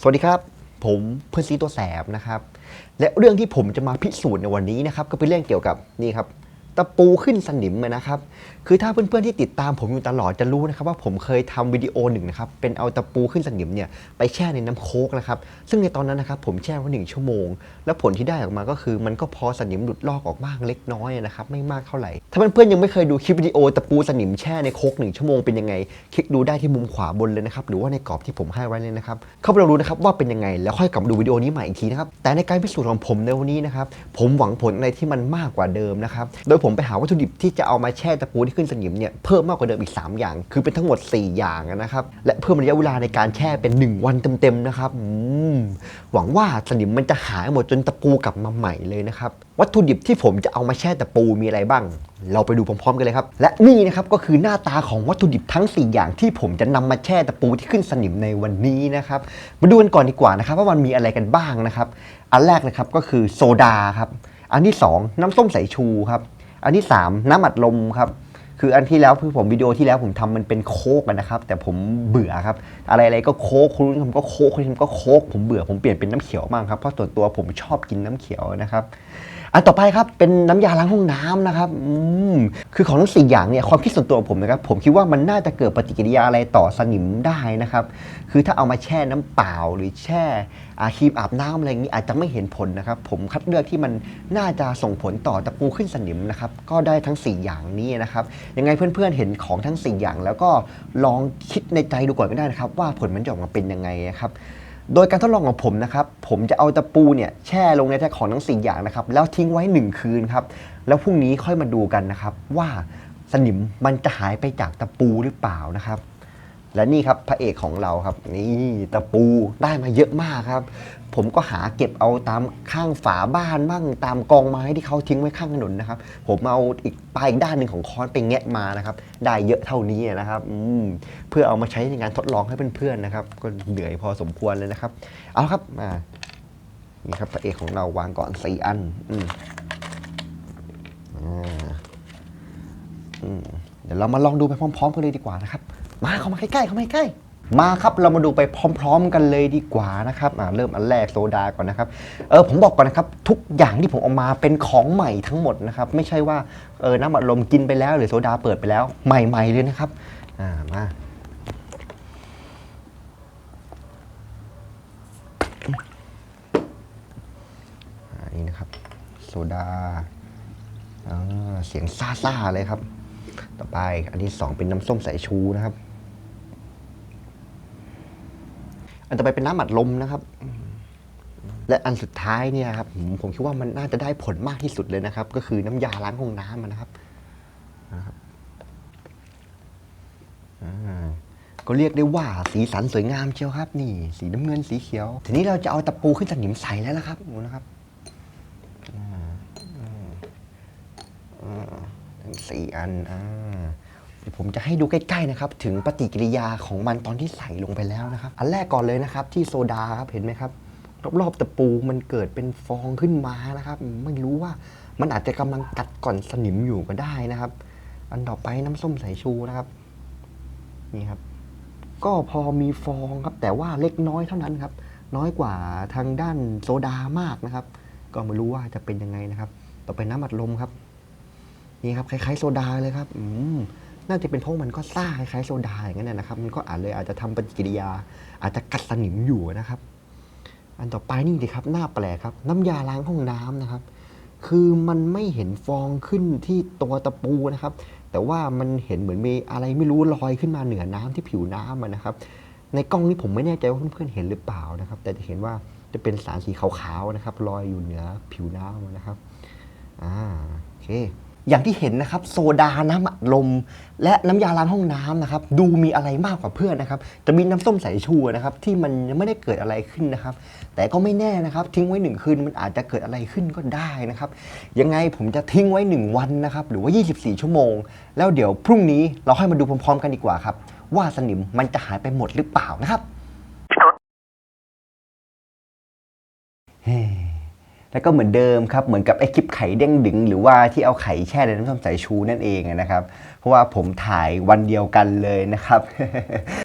สวัสดีครับ ผมเพื่อนซีตัวแสบนะครับ และเรื่องที่ผมจะมาพิสูจน์ในวันนี้นะครับ ก็เป็นเรื่องเกี่ยวกับนี่ครับตะปูขึ้นสนิมนะครับ คือถ้าเพื่อนๆที่ติดตามผมอยู่ตลอดจะรู้นะครับว่าผมเคยทำวิดีโอหนึ่งนะครับเป็นเอาตะปูขึ้นสนิมเนี่ยไปแช่ในน้ำโคกนะครับซึ่งในตอนนั้นนะครับผมแช่ไว้หนึ่งชั่วโมง แล้วผลที่ได้ออกมาก็คือ มันก็พอสนิมหลุดลอกออกบ้างเล็กน้อยนะครับไม่มากเท่าไหร่ถ้าเพื่อนๆยังไม่เคยดูคลิปวิดีโอตะปูสนิมแช่ในโคกหนึ่งชั่วโมงเป็นยังไง คลิกดูได้ที่มุมขวาบนเลยนะครับหรือว่าในกรอบที่ผมให้ไว้เลยนะครับเข้าไปลองดูนะครับว่าเป็นยังไงแล้วค่อยกลับมาดูวิดีโอนี้ใหม่อีกทีนะครับแต่ในการพิสูจน์ของผมในวันนี้นะครับผมหวังผลอะไรที่มันมากกว่าเดิมนะครับโดยผมไปหาวัตถุดิบที่จะเอามาแช่ตะปูที่ขึ้นสนิมเนี่ยเพิ่มมากกว่าเดิมอีก 3 อย่าง คือเป็นทั้งหมด 4 อย่างนะครับ และเพิ่มระยะเวลาในการแช่เป็น 1 วันเต็มๆนะครับหวังว่าสนิมมันจะหายหมดจนตะปูกลับมาใหม่เลยนะครับ วัตถุดิบที่ผมจะเอามาแช่ตะปูมีอะไรบ้าง เราไปดูพร้อมๆกันเลยครับ และนี่นะครับก็คือหน้าตาของวัตถุดิบทั้ง 4 อย่างที่ผมจะนำมาแช่ตะปูที่ขึ้นสนิมในวันนี้นะครับมาดูกันก่อนดีกว่านะครับ ว่ามันมีอะไรกันบ้างนะครับ อันแรกนะครับก็คือโซดาครับอันที่ 2 น้ำส้มสายชูครับ อันที่ 3 น้ำอัดลมครับ คืออันที่แล้วคือผมวิดีโอที่แล้วผมทำมันเป็นโคกนะครับ แต่ผมเบื่อครับ อะไรอะไรก็โคกคุณทำก็โคกคุณทำก็โคกผมเบื่อผมเปลี่ยนเป็นน้ำเขียวบ้างครับเพราะส่วนตัวผมชอบกินน้ำเขียวนะครับ อันต่อไปครับเป็นน้ำยาล้างห้องน้ำนะครับอืมคือของทั้งสี่อย่างเนี่ยความคิดส่วนตัวของผมนะครับผมคิดว่ามันน่าจะเกิดปฏิกิริยาอะไรต่อสนิมได้นะครับ คือถ้าเอามาแช่น้ำเปล่าหรือแช่อาครีมอาบน้ำอะไรอย่างนี้อาจจะไม่เห็นผลนะครับ ผมคัดเลือกที่มันน่าจะส่งผลต่อตะปูขึ้นสนิมนะครับ ก็ได้ทั้ง 4 อย่างนี้นะครับ ยังไงเพื่อนๆเห็นของทั้ง 4 อย่าง แล้วก็ลองคิดในใจดูก่อนก็ได้นะครับ ว่าผลมันจะออกมาเป็นยังไงนะครับ โดยการทดลองของผมนะครับ ผมจะเอาตะปูเนี่ยแช่ลงในแท่ของทั้ง4อย่างนะครับ แล้วทิ้งไว้ 1 คืนครับ แล้วพรุ่งนี้ค่อยมาดูกันนะครับ ว่าสนิมมันจะหายไปจากตะปูหรือเปล่านะครับ และนี่ครับพระเอกของเราครับ นี่ตะปูได้มาเยอะมากครับ ผมก็หาเก็บเอาตามข้างฝาบ้านบ้างตามกองไม้ที่เขาทิ้งไว้ข้างถนนนะครับ ผมเอาอีกปลายอีกด้านหนึ่งของค้อนไปแงะมานะครับ ได้เยอะเท่านี้นะครับเพื่อเอามาใช้ในงานทดลองให้เพื่อนๆนะครับ ก็เหนื่อยพอสมควรเลยนะครับ เอาครับมานี่ครับพระเอกของเราวางก่อนสี่อันอืมอ่าอืมเดี๋ยวเรามาลองดูไปพร้อมๆกันเลยดีกว่านะครับ มาเข้ามาใกล้ๆเข้ามาใกล้ๆมาครับเรามาดูไปพร้อม ๆ กันเลยดีกว่านะครับอ่าเริ่มอันแรกโซดาก่อนนะครับเออผมบอกก่อนนะครับ ทุกอย่างที่ผมเอามาเป็นของใหม่ทั้งหมดนะครับ ไม่ใช่ว่าเออน้ำอัดลมกินไปแล้ว หรือโซดาเปิดไปแล้วใหม่ ๆเลยนะครับอ่ามาอ่านี่นะครับโซดาอ่าเสียงซ่าๆเลยครับ ต่อไปอันที่สองเป็นน้ำส้มสายชูนะครับ อันต่อไปเป็นน้ำอัดลมนะครับ และอันสุดท้ายเนี่ยครับผมผมคิดว่ามันน่าจะได้ผลมากที่สุดเลยนะครับ ก็คือน้ำยาล้างห้องน้ำนะครับนะครับอ่าก็เรียกได้ว่าสีสันสวยงามเชียวครับนี่ สีน้ำเงินสีเขียว ทีนี้เราจะเอาตะปูขึ้นสนิมใส่แล้วนะครับดูนะครับอ่าอ่าอ่าทั้งสี่อันอ่า ดี๋ยวผมจะให้ดูใกล้ๆนะครับถึงปฏิกิริยาของมันตอนที่ใส่ลงไปแล้วนะครับ อันแรกก่อนเลยนะครับ ที่โซดาครับเห็นไหมครับรอบๆตะปูมันเกิดเป็นฟองขึ้นมานะครับ ไม่รู้ว่ามันอาจจะกำลังกัดก่อนสนิมอยู่ก็ได้นะครับ อันต่อไปน้ำส้มสายชูนะครับนี่ครับ ก็พอมีฟองครับ แต่ว่าเล็กน้อยเท่านั้นครับ น้อยกว่าทางด้านโซดามากนะครับ ก็ไม่รู้ว่าจะเป็นยังไงนะครับ ต่อไปน้ำอัดลมครับ นี่ครับคล้ายๆโซดาเลยครับ อืม น่าจะเป็นเพราะมันก็ซ่าคล้ายๆโซดาอย่างนั้นนะครับ มันก็อาจเลยอาจจะทำปฏิกิริยา อาจจะกัดสนิมอยู่นะครับ อันต่อไปนี่ดีครับหน้าแปลกครับ น้ำยาล้างห้องน้ำนะครับ คือมันไม่เห็นฟองขึ้นที่ตัวตะปูนะครับ แต่ว่ามันเห็นเหมือนมีอะไรไม่รู้ลอยขึ้นมาเหนือน้ำที่ผิวน้ำอะนะครับ ในกล้องนี้ผมไม่แน่ใจว่าเพื่อนๆเห็นหรือเปล่านะครับ แต่จะเห็นว่าจะเป็นสารสีขาวๆนะครับลอยอยู่เหนือผิวน้ำนะครับอ่าโอเค อย่างที่เห็นนะครับ โซดาน้ำอัดลม และน้ำยาล้างห้องน้ำนะครับ ดูมีอะไรมากกว่าเพื่อนนะครับจะมีน้ำส้มสายชูนะครับ ที่มันยังไม่ได้เกิดอะไรขึ้นนะครับ แต่ก็ไม่แน่นะครับ ทิ้งไว้หนึ่งคืนมันอาจจะเกิดอะไรขึ้นก็ได้นะครับ ยังไงผมจะทิ้งไว้ 1 วันนะครับ หรือว่า 24 ชั่วโมง แล้วเดี๋ยวพรุ่งนี้เราค่อยมาดูพร้อมๆ กันดีกว่าครับ ว่าสนิมมันจะหายไปหมดหรือเปล่านะครับ แล้วก็เหมือนเดิมครับ เหมือนกับไอ้คลิปไข่เด้งดึง หรือว่าที่เอาไข่แช่ในน้ำส้มสายชูนั่นเองนะครับ เพราะว่าผมถ่ายวันเดียวกันเลยนะครับ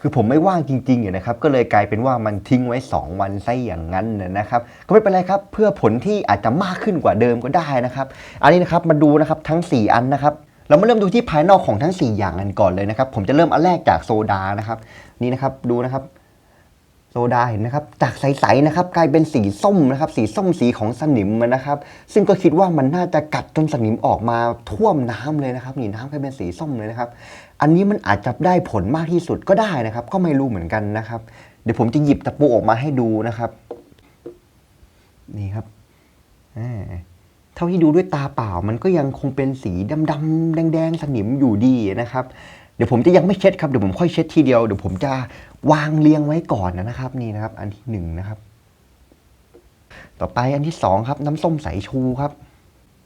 คือผมไม่ว่างจริงๆอยู่นะครับ ก็เลยกลายเป็นว่ามันทิ้งไว้ 2 วันซะอย่างนั้นนะครับ ก็ไม่เป็นไรครับ เพื่อผลที่อาจจะมากขึ้นกว่าเดิมก็ได้นะครับ อันนี้นะครับมาดูนะครับทั้ง 4 อันนะครับ เรามาเริ่มดูที่ภายนอกของทั้ง 4 อย่างกันก่อนเลยนะครับ ผมจะเริ่มอันแรกจากโซดานะครับ นี่นะครับดูนะครับ โซดาเห็นนะครับจากใสๆนะครับกลายเป็นสีส้มนะครับสีส้มสีของสนิมนะครับ ซึ่งก็คิดว่ามันน่าจะกัดจนสนิมออกมาท่วมน้ำเลยนะครับนี่น้ำกลายเป็นสีส้มเลยนะครับ อันนี้มันอาจจะได้ผลมากที่สุดก็ได้นะครับ ก็ไม่รู้เหมือนกันนะครับ เดี๋ยวผมจะหยิบตะปูออกมาให้ดูนะครับ นี่ครับอ่าเท่าที่ดูด้วยตาเปล่ามันก็ยังคงเป็นสีดำๆแดงๆสนิมอยู่ดีนะครับ เดี๋ยวผมจะยังไม่เช็ดครับเดี๋ยวผมค่อยเช็ดทีเดียวเดี๋ยวผมจะวางเรียงไว้ก่อนนะครับ นี่นะครับ อันที่หนึ่งนะครับ ต่อไปอันที่สองครับ น้ำส้มสายชูครับ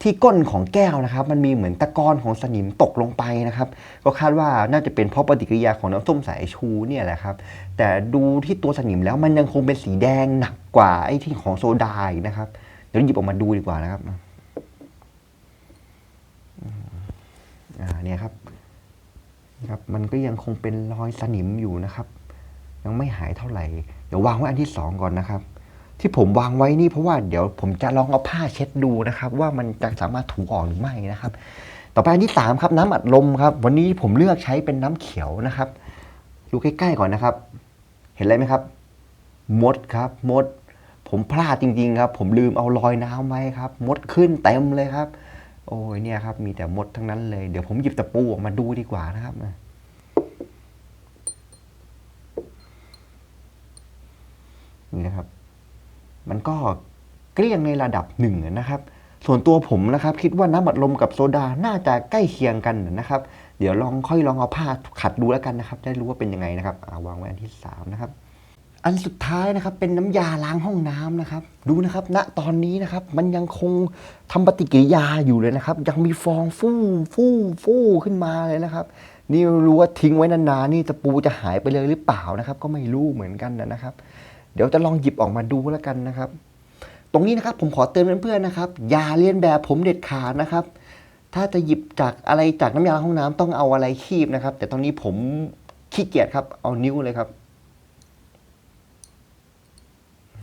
ที่ก้นของแก้วนะครับ มันมีเหมือนตะกอนของสนิมตกลงไปนะครับ ก็คาดว่าน่าจะเป็นเพราะปฏิกิริยาของน้ำส้มสายชูเนี่ยแหละครับ แต่ดูที่ตัวสนิมแล้วมันยังคงเป็นสีแดงหนักกว่าไอ้ที่ของโซดาอีกนะครับ เดี๋ยวหยิบออกมาดูดีกว่านะครับอ่าเนี่ยครับ นะครับมันก็ยังคงเป็นรอยสนิมอยู่นะครับ ยังไม่หายเท่าไหร่ เดี๋ยววางไว้อันที่สองก่อนนะครับ ที่ผมวางไว้นี่เพราะว่าเดี๋ยวผมจะลองเอาผ้าเช็ดดูนะครับ ว่ามันจะสามารถถูออกหรือไม่นะครับ ต่อไปอันที่สามครับ น้ำอัดลมครับ วันนี้ผมเลือกใช้เป็นน้ำเขียวนะครับ ดูใกล้ๆก่อนนะครับ เห็นอะไรไหมครับ มดครับมด ผมพลาดจริง ๆ ครับ ผมลืมเอารอยน้ำไว้ครับ มดขึ้นเต็มเลยครับ โอ้ยเนี่ยครับ มีแต่มดทั้งนั้นเลย เดี๋ยวผมหยิบตะปูออกมาดูดีกว่านะครับนี่นะครับ มันก็เกลี้ยงในระดับหนึ่งนะครับ ส่วนตัวผมนะครับ คิดว่าน้ำอัดลมกับโซดาน่าจะใกล้เคียงกันนะครับ เดี๋ยวลองค่อยลองเอาผ้าขัดดูแล้วกันนะครับ ได้รู้ว่าเป็นยังไงนะครับาวางไว้อันที่สามนะครับ อันสุดท้ายนะครับเป็นน้ำยาล้างห้องน้ำนะครับ ดูนะครับณตอนนี้นะครับมันยังคงทำปฏิกิริยาอยู่เลยนะครับ ยังมีฟองฟู่ฟู่ฟู่ขึ้นมาเลยนะครับ นี่รู้ว่าทิ้งไว้นานๆนี่ตะปูจะหายไปเลยหรือเปล่านะครับ ก็ไม่รู้เหมือนกันนะครับ เดี๋ยวจะลองหยิบออกมาดูแล้วกันนะครับ ตรงนี้นะครับผมขอเตือนเพื่อนๆนะครับอย่าเลียนแบบผมเด็ดขาดนะครับ ถ้าจะหยิบจากอะไรจากน้ำยาล้าห้องน้ำต้องเอาอะไรคีบนะครับ แต่ตอนนี้ผมขี้เกียจครับเอานิ้วเลยครับ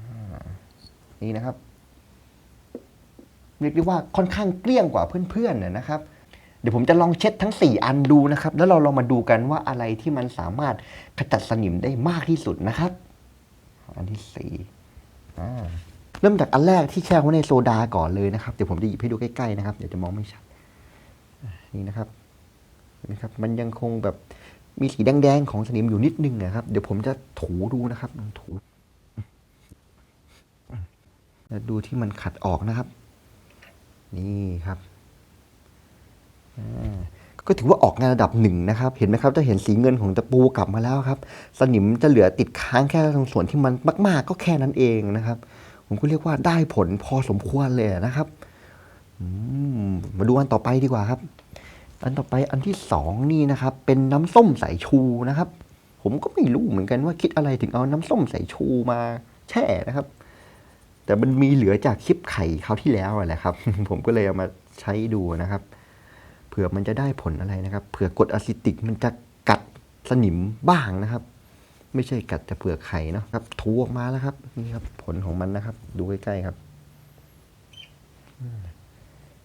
อ่า นี่นะครับเรียกได้ว่าค่อนข้างเกลี้ยงกว่าเพื่อนๆนะนะครับ เดี๋ยวผมจะลองเช็ดทั้ง 4 อันดูนะครับ แล้วเราลองมาดูกันว่าอะไรที่มันสามารถขจัดสนิมได้มากที่สุดนะครับ อันที่สี่อ่าเริ่มจากอันแรกที่แช่ไว้ในโซดาก่อนเลยนะครับ เดี๋ยวผมจะหยิบให้ดูใกล้ๆนะครับ เดี๋ยวจะมองไม่ชัดนี่นะครับนไหมครับ มันยังคงแบบมีสีแดงๆของสนิมอยู่นิดนึงนะครับ เดี๋ยวผมจะถูดูนะครับลองถู แล้วดูที่มันขัดออกนะครับ นี่ครับก็ถือว่าออกงานระดับหนึ่งนะครับ เห็นไหมครับจะเห็นสีเงินของตะปูกลับมาแล้วครับ สนิมจะเหลือติดค้างแค่ตรงส่วนที่มันมาก ๆ ก็แค่นั้นเองนะครับ ผมก็เรียกว่าได้ผลพอสมควรเลยนะครับมมาดูอันต่อไปดีกว่าครับ อันต่อไปอันที่สองนี่นะครับ เป็นน้ำส้มสายชูนะครับ ผมก็ไม่รู้เหมือนกันว่าคิดอะไรถึงเอาน้ำส้มสายชูมาแช่นะครับ แต่มันมีเหลือจากคลิปไข่คราวที่แล้วอะแหละครับ ผมก็เลยเอามาใช้ดูนะครับ เผื่อมันจะได้ผลอะไรนะครับ เผื่อกดอะซิติกมันจะกัดสนิมบ้างนะครับ ไม่ใช่กัดแต่เปลือกไข่นะครับถูออกมาแล้วครับนี่ครับ ผลของมันนะครับ ดูใกล้ๆครับ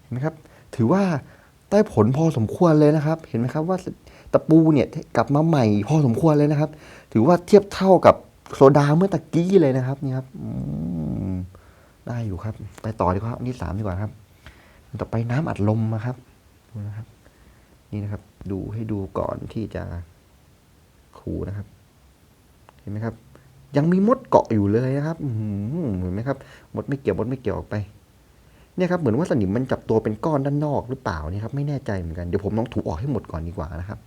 เห็นไหมครับ ถือว่าได้ผลพอสมควรเลยนะครับ เห็นไหมครับว่าตะปูเนี่ยกลับมาใหม่พอสมควรเลยนะครับ ถือว่าเทียบเท่ากับ โซดาเมื่อตะกี้เลยนะครับ นี่ครับได้อยู่ครับ ไปต่อดีกว่าอันที่สามดีกว่าครับ ต่อไปน้ำอัดลมนะครับดูนะครับ นี่นะครับ ดูให้ดูก่อนที่จะขูนะครับ เห็นไหมครับ ยังมีมดเกาะอยู่เลยนะครับเห็นไหมครับมดไม่เกี่ยวมดไม่เกี่ยวออกไปเนี่ยครับเหมือนว่าสนิมมันจับตัวเป็นก้อนด้านนอกหรือเปล่านี่ครับไม่แน่ใจเหมือนกันเดี๋ยวผมลองถูออกให้หมดก่อนดีกว่านะครับ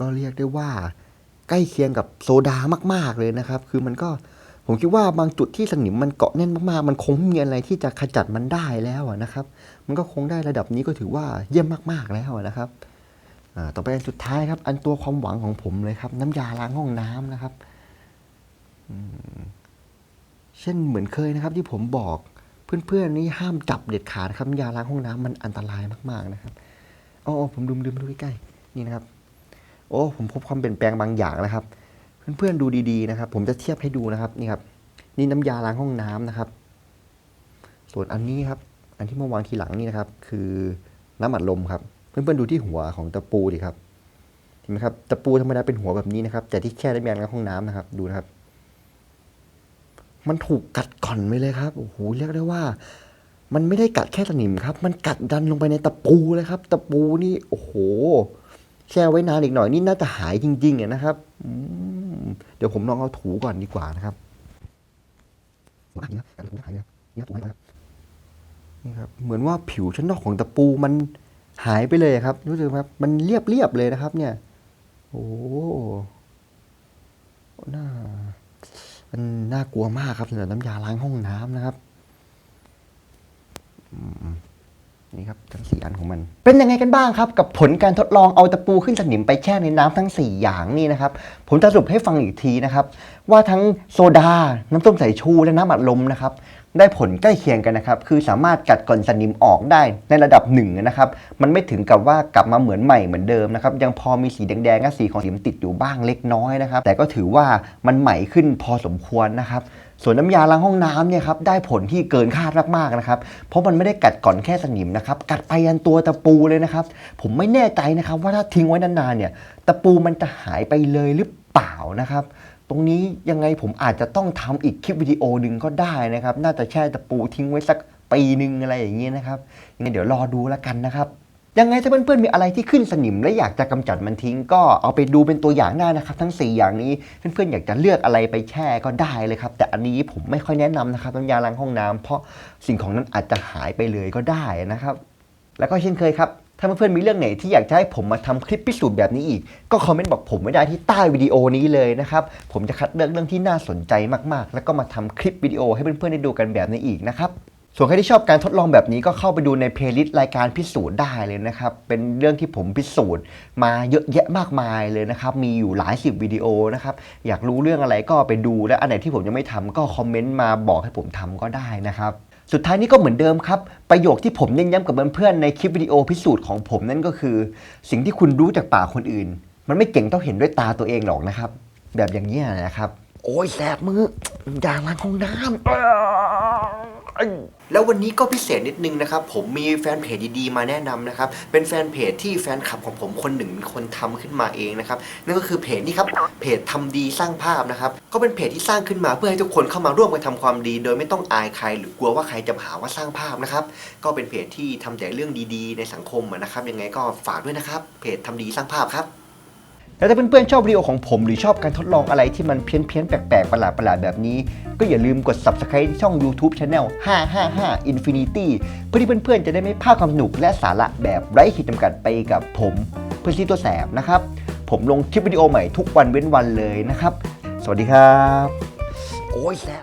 ก็เรียกได้ว่าใกล้เคียงกับโซดามาก ๆเลยนะครับ คือมันก็ผมคิดว่าบางจุดที่สนิมมันเกาะแน่นมากๆ มันคงไม่มีอะไรที่จะขจัดมันได้แล้วนะครับ มันก็คงได้ระดับนี้ก็ถือว่าเยี่ยมมากๆแล้วนะครับต่อไปอันสุดท้ายครับ อันตัวความหวังของผมเลยครับ น้ำยาล้างห้องน้ำนะครับเช่นเหมือนเคยนะครับ ที่ผมบอกเพื่อนๆนี่ห้ามจับเด็ดขาดครับยาล้างห้องน้ำมันอันตรายมากๆนะครับอ๋อผมดูดูมาดูใกล้ๆนี่นะครับ โอ้ผมพบความเปลี่ยนแปลงบางอย่างนะครับ เพื่อนๆดูดีๆนะครับ ผมจะเทียบให้ดูนะครับนี่ครับ นี่น้ำยาล้างห้องน้ำนะครับ ส่วนอันนี้ครับ อันที่มาวางทีหลังนี่นะครับ คือน้ำอัดลมครับ เพื่อนๆดูที่หัวของตะปูดิครับเห็นไหมครับตะปูธรรมดาเป็นหัวแบบนี้นะครับ แต่ที่แช่น้ำยาล้างห้องน้ำนะครับ ดูนะครับ มันถูกกัดก่อนไปเลยครับโอ้โหเรียกได้ว่า มันไม่ได้กัดแค่สนิมครับ มันกัดดันลงไปในตะปูเลยครับ ตะปูนี่โอ้โห แช่ไว้นานอีกหน่อยนี่น่าจะหายจริงๆนะครับเดี๋ยวผมลองเอาถูก่อนดีกว่านะครับนี่ครับ เหมือนว่าผิวชั้นนอกของตะปูมันหายไปเลยครับ รู้สึกไหมครับมันเรียบๆเลยนะครับ เนี่ย โอ้น่ามันน่ากลัวมากครับสำหรับน้ำยาล้างห้องน้ำนะครับ นี่ครับทั้ง4อันของมัน เป็นยังไงกันบ้างครับ กับผลการทดลองเอาตะปูขึ้นสนิมไปแช่ในน้ำทั้ง 4 อย่างนี่นะครับ ผมจะสรุปให้ฟังอีกทีนะครับ ว่าทั้งโซดา น้ำส้มสายชูและน้ำอัดลมนะครับ ได้ผลใกล้เคียงกันนะครับ คือสามารถกัดก่อนสนิมออกได้ในระดับหนึ่งนะครับ มันไม่ถึงกับว่ากลับมาเหมือนใหม่เหมือนเดิมนะครับ ยังพอมีสีแดงๆและสีของสนิมติดอยู่บ้างเล็กน้อยนะครับ แต่ก็ถือว่ามันใหม่ขึ้นพอสมควรนะครับ ส่วนน้ำยาล้างห้องน้ำเนี่ยครับได้ผลที่เกินคาดมากๆนะครับ เพราะมันไม่ได้กัดก่อนแค่สนิมนะครับ กัดไปยันตัวตะปูเลยนะครับ ผมไม่แน่ใจนะครับว่าถ้าทิ้งไว้นานๆเนี่ย ตะปูมันจะหายไปเลยหรือเปล่านะครับ ตรงนี้ยังไงผมอาจจะต้องทำอีกคลิปวิดีโอหนึ่งก็ได้นะครับ น่าจะแช่ตะปูทิ้งไว้สักปีหนึ่งอะไรอย่างเงี้ยนะครับยังไงเดี๋ยวรอดูแล้วกันนะครับยังไงถ้าเพื่อนๆมีอะไรที่ขึ้นสนิมและอยากจะกำจัดมันทิ้ง ก็เอาไปดูเป็นตัวอย่างได้นะครับ ทั้ง 4 อย่างนี้เพื่อนๆอยากจะเลือกอะไรไปแช่ก็ได้เลยครับ แต่อันนี้ผมไม่ค่อยแนะนำนะครับน้ำยาล้างห้องน้ำเพราะสิ่งของนั้นอาจจะหายไปเลยก็ได้นะครับ แล้วก็เช่นเคยครับ ถ้าเพื่อนๆมีเรื่องไหนที่อยากจะให้ผมมาทำคลิปพิสูจน์แบบนี้อีก ก็คอมเมนต์บอกผมไว้ได้ที่ใต้วิดีโอนี้เลยนะครับ ผมจะคัดเลือกเรื่องที่น่าสนใจมากๆ แล้วก็มาทำคลิปวิดีโอให้เพื่อนๆได้ดูกันแบบนี้อีกนะครับส่วนใครที่ชอบการทดลองแบบนี้ก็เข้าไปดูในเพลย์ลิสต์รายการพิสูจน์ได้เลยนะครับ เป็นเรื่องที่ผมพิสูจน์มาเยอะแยะมากมายเลยนะครับ มีอยู่หลายสิบวิดีโอนะครับ อยากรู้เรื่องอะไรก็ไปดูและอันไหนที่ผมยังไม่ทำก็คอมเมนต์มาบอกให้ผมทำก็ได้นะครับ สุดท้ายนี้ก็เหมือนเดิมครับ ประโยคที่ผมเน้นย้ำกับเพื่อนๆในคลิปวิดีโอพิสูจน์ของผมนั่นก็คือ สิ่งที่คุณรู้จากปากคนอื่น มันไม่เก่งเท่าเห็นด้วยตาตัวเองหรอกนะครับ แบบอย่างนี้ยนะครับ โอ้ยแสบมืออย่าล้างห้องน้ำ แล้ววันนี้ก็พิเศษนิดนึงนะครับ ผมมีแฟนเพจดีๆมาแนะนำนะครับ เป็นแฟนเพจที่แฟนคลับของผมคนหนึ่งคนทำขึ้นมาเองนะครับ นั่นก็คือเพจนี้ครับ เพจทำดีสร้างภาพนะครับ ก็เป็นเพจที่สร้างขึ้นมาเพื่อให้ทุกคนเข้ามาร่วมกันทำความดี โดยไม่ต้องอายใคร หรือกลัวว่าใครจะหาว่าสร้างภาพนะครับ ก็เป็นเพจที่ทำแต่เรื่องดีๆ ในสังคมนะครับ ยังไงก็ฝากด้วยนะครับ เพจทำดีสร้างภาพครับ แล้วถ้าเพื่อนๆชอบวิดีโอของผมหรือชอบการทดลองอะไรที่มันเพี้ยนๆ แปลกๆ ประหลาดๆ แบบนี้ ก็อย่าลืมกด subscribe ช่อง YouTube Channel 555 Infinity เพื่อที่เพื่อนๆ จะได้ไม่พลาดความสนุกและสาระแบบไร้ขีดจำกัดไปกับผมเพื่อนซีตัวแสบนะครับ ผมลงคลิปวิดีโอใหม่ทุกวันเว้นวันเลยนะครับ สวัสดีครับ โอ้ยแสบ